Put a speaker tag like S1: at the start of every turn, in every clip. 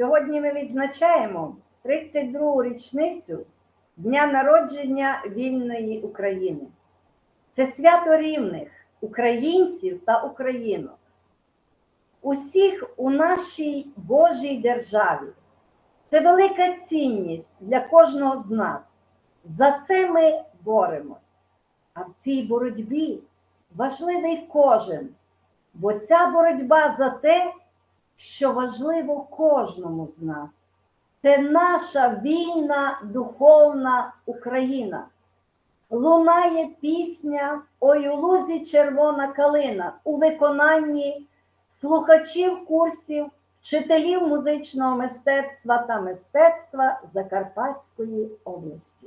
S1: Сьогодні ми відзначаємо 32-гу річницю Дня народження вільної України. Це свято рівних українців та українок. Усіх у нашій Божій державі. Це велика цінність для кожного з нас. За це ми боремось. А в цій боротьбі важливий кожен, бо ця боротьба за те, що важливо кожному з нас. Це наша вільна духовна Україна. Лунає пісня Ой у лузі червона калина у виконанні слухачів курсів, вчителів музичного мистецтва та мистецтва Закарпатської області.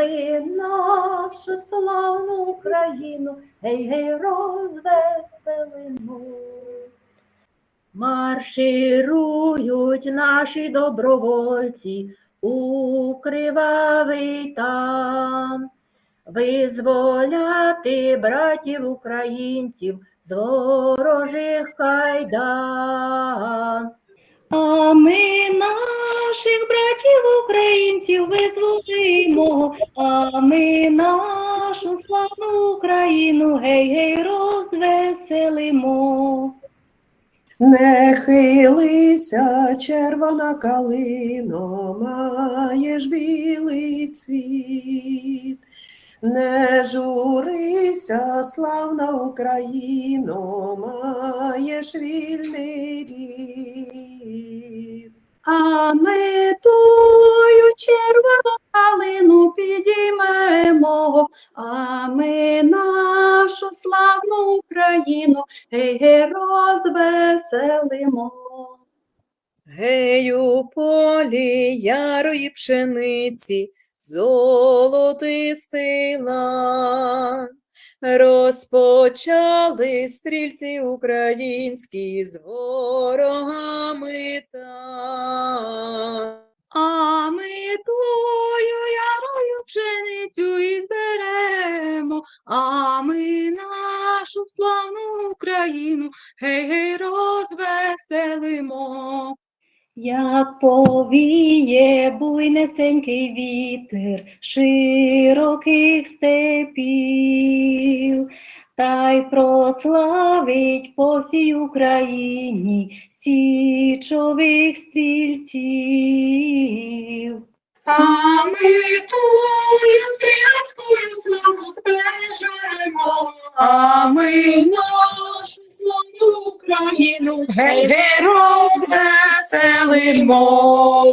S1: Ми нашу славну Україну гей гей розвеселимо.
S2: Марширують наші добровольці у кривавий тан, визволяти братів українців з ворожих кайдан.
S3: А ми наших братів українців визволимо, а ми нашу славну Україну гей-гей розвеселимо.
S4: Не хилися, червона калино, маєш білий цвіт. Не журися, славна Україно, маєш вільний рід.
S3: А підіймемо, а ми нашу славну Україну гей-гей розвеселимо.
S5: Гей у полі ярої пшениці, золотистий лан. Розпочали стрільці українські з ворогами там.
S3: А ми нашу славну Україну гей-гей розвеселимо. Як повіє буйнесенький вітер широких степів, та й прославить по всій Україні січових стрільців. А ми Україну гей-гей розвеселимо.